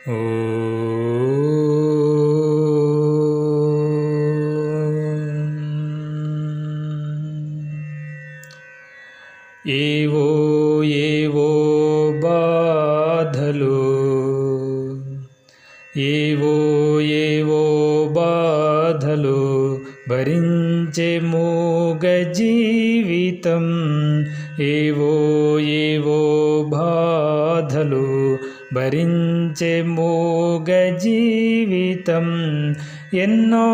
एवो एवो बाधलो। एवो एवो बाधलो भरिञ्चे मोगजीवितम्। एवो एवो बाधलो। భరించే మోగ జీవితం ఎన్నో.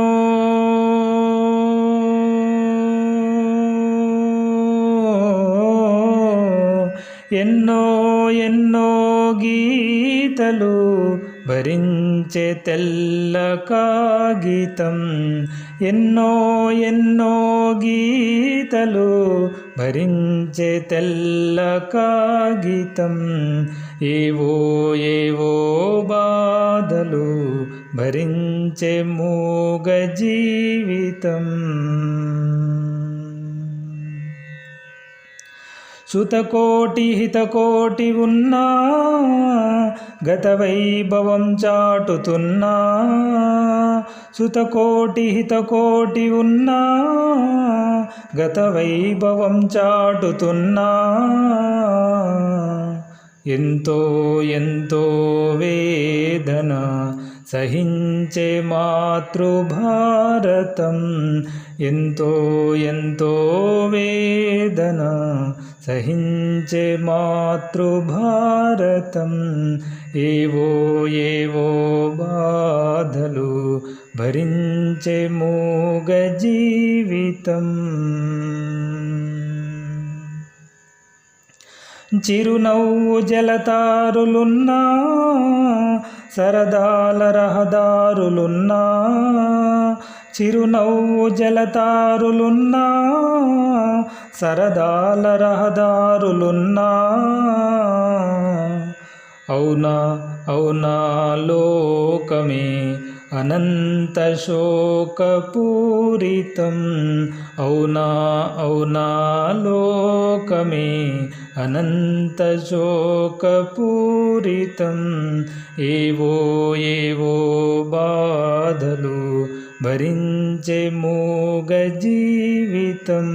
ఎన్నో ఎన్నో గీతలు భరించే తెల్ల కాగితం ఎన్నో ఎన్నో గీతలు. భరించే తెల్ల కాగితం ఏవో ఏవో బాధలు. భరించే మూగ జీవితం. సుతకోటి హితకోటి ఉన్నా గత వైభవం చాటుతున్నా. సుతకోటి హితకోటి ఉన్నా గత వైభవం చాటుతున్నా. ఎంతో ఎంతో వేదన సహించే మాతృభారతం. ఎంతో ఎంతో వేదన సహించే మాతృభారతం. ఏవో ఏవో బాధలు భరించే మూగ జీవితం. చిరునవ్వు జలతారులున్నా సరదాల రహదారులున్నా చిరునవ్వు జలతారులున్నా సరదాల రహదారులున్నా అవునా అవునా లోకమే అనంత శోకపూరితం అవునా అవునా లోకమే అనంతశోకపూరితం. ఏవో ఏవో బాధలు భరించే మూగ జీవితం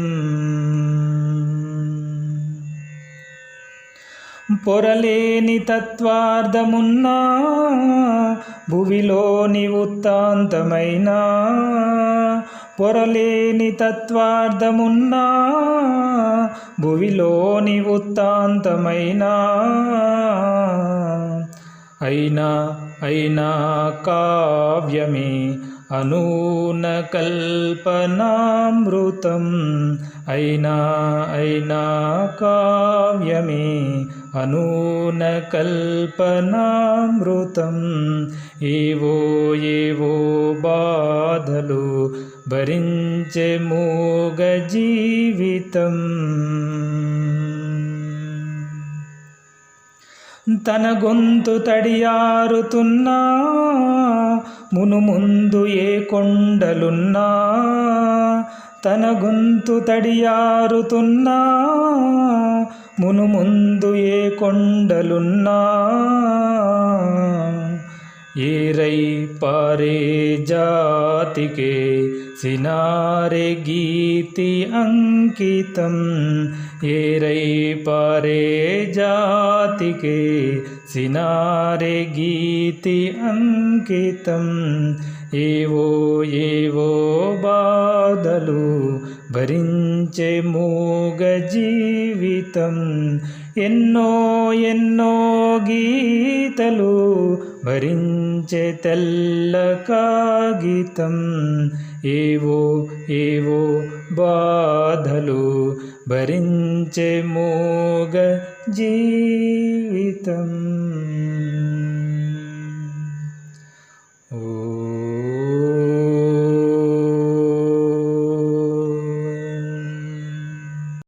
పొరలేని తత్వార్థమున్నా భువిలోని ఉత్తాంతమైనా పొరలేని తత్వార్థమున్నా భువిలోని వృత్తాంతమైనా అయినా అయినా కావ్యమే అనూన కల్పనామృతం. అయినా అయినా కావ్యమే అనూన కల్పనామృతం. ఏవో ఏవో బాధలు భరించే మూగ జీవితం. తన గొంతు తడియారుతున్నా మును ముందు ఏ కొండలున్నా. తన గొంతు తడియారుతున్నా మును ముందు ఏ కొండలున్నా. येरै पारे जातिके सिनारे गीति अङ्कितं येरै पारे जातिके सिनारे गीति अङ्कितम्। एवो एवो बादलु भरिञ्चे मोगजीवितंो एन्नो గీతలు భరించే తెల్ల కాగితం. ఏవో ఏవో బాధలు భరించే మోగ జీవితం